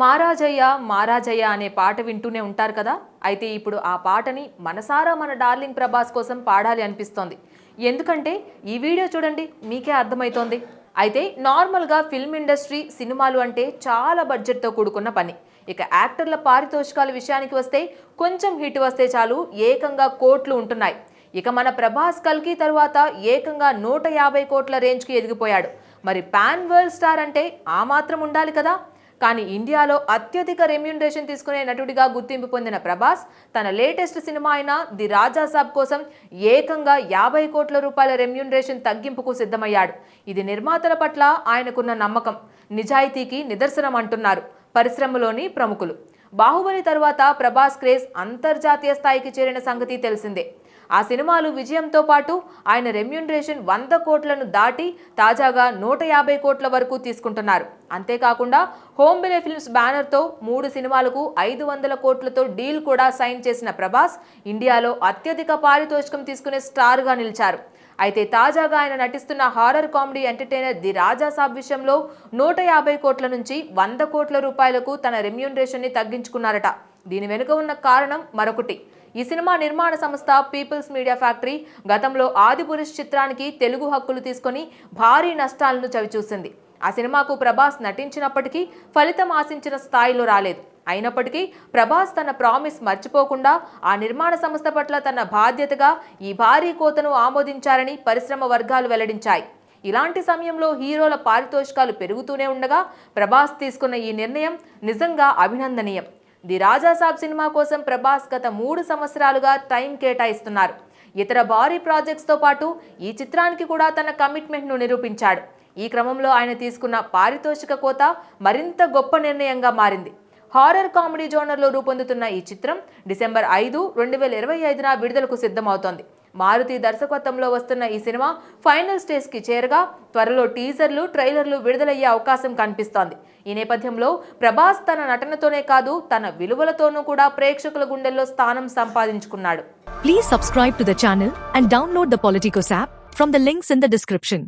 మారాజయ్య మారాజయ్య అనే పాట వింటూనే ఉంటారు కదా? అయితే ఇప్పుడు ఆ పాటని మనసారా మన డార్లింగ్ ప్రభాస్ కోసం పాడాలి అనిపిస్తోంది. ఎందుకంటే ఈ వీడియో చూడండి మీకే అర్థమవుతోంది అయితే నార్మల్గా ఫిల్మ్ ఇండస్ట్రీ సినిమాలు అంటే చాలా బడ్జెట్తో కూడుకున్న పని. ఇక యాక్టర్ల పారితోషికాల విషయానికి వస్తే కొంచెం హిట్ వస్తే చాలు ఏకంగా కోట్లు ఉంటున్నాయి. ఇక మన ప్రభాస్ కల్కి తరువాత ఏకంగా నూట యాభై కోట్ల రేంజ్కి ఎదిగిపోయాడు. మరి పాన్ వరల్డ్ స్టార్ అంటే ఆ మాత్రం ఉండాలి కదా? కానీ ఇండియాలో అత్యధిక రెమ్యూనరేషన్ తీసుకునే నటుడిగా గుర్తింపు పొందిన ప్రభాస్ తన లేటెస్ట్ సినిమా అయిన ది రాజా సాబ్ కోసం ఏకంగా యాభై కోట్ల రూపాయల రెమ్యూనరేషన్ తగ్గింపుకు సిద్ధమయ్యాడు. ఇది నిర్మాతల పట్ల ఆయనకున్న నమ్మకం. నిజాయితీకి నిదర్శనం అంటున్నారు పరిశ్రమలోని ప్రముఖులు. బాహుబలి తర్వాత ప్రభాస్ క్రేజ్ అంతర్జాతీయ స్థాయికి చేరిన సంగతి తెలిసిందే. ఆ సినిమాలు విజయంతో పాటు ఆయన రెమ్యూనరేషన్ వంద కోట్లను దాటి తాజాగా నూట యాభై కోట్ల వరకు తీసుకుంటున్నారు. అంతేకాకుండా హోంబిలే ఫిల్మ్స్ బ్యానర్తో మూడు సినిమాలకు ఐదు వందల కోట్లతో డీల్ కూడా సైన్ చేసిన ప్రభాస్ ఇండియాలో అత్యధిక పారితోషికం తీసుకునే స్టార్గా నిలిచారు. అయితే తాజాగా ఆయన నటిస్తున్న horror comedy entertainer the Raja Saab విషయంలో నూట యాభై కోట్ల నుంచి వంద కోట్ల రూపాయలకు తన రెమ్యూనరేషన్ని తగ్గించుకున్నారట. దీని వెనుక ఉన్న కారణం మరొకటి. ఈ సినిమా నిర్మాణ సంస్థ పీపుల్స్ మీడియా ఫ్యాక్టరీ గతంలో ఆదిపురుష్ చిత్రానికి తెలుగు హక్కులు తీసుకొని భారీ నష్టాలను చవిచూసింది. ఆ సినిమాకు ప్రభాస్ నటించినప్పటికీ ఫలితం ఆశించిన స్థాయిలో రాలేదు. అయినప్పటికీ ప్రభాస్ తన ప్రామిస్ మర్చిపోకుండా ఆ నిర్మాణ సంస్థ పట్ల తన బాధ్యతగా ఈ భారీ కోతను ఆమోదించారని పరిశ్రమ వర్గాలు వెల్లడించాయి. ఇలాంటి సమయంలో హీరోల పారితోషికాలు పెరుగుతూనే ఉండగా ప్రభాస్ తీసుకున్న ఈ నిర్ణయం నిజంగా అభినందనీయం. ది రాజాసాబ్ సినిమా కోసం ప్రభాస్ గత మూడు సంవత్సరాలుగా టైం కేటాయిస్తున్నారు. ఇతర భారీ ప్రాజెక్ట్స్తో పాటు ఈ చిత్రానికి కూడా తన కమిట్మెంట్ను నిరూపించాడు. ఈ క్రమంలో ఆయన తీసుకున్న పారితోషిక కోత మరింత గొప్ప నిర్ణయంగా మారింది. హారర్ కామెడీ జోనర్లో రూపొందుతున్న ఈ చిత్రం డిసెంబర్ ఐదు రెండు వేల ఇరవై ఐదున విడుదలకు సిద్ధమవుతోంది. మారుతి దర్శకత్వంలో వస్తున్న ఈ సినిమా ఫైనల్ స్టేజ్కి చేరగా త్వరలో టీజర్లు ట్రైలర్లు విడుదలయ్యే అవకాశం కనిపిస్తోంది. ఈ నేపథ్యంలో ప్రభాస్ తన నటనతోనే కాదు తన విలువలతోనూ కూడా ప్రేక్షకుల గుండెల్లో స్థానం సంపాదించుకున్నాడు. Please subscribe to the channel and download the Politicos app from the links in the description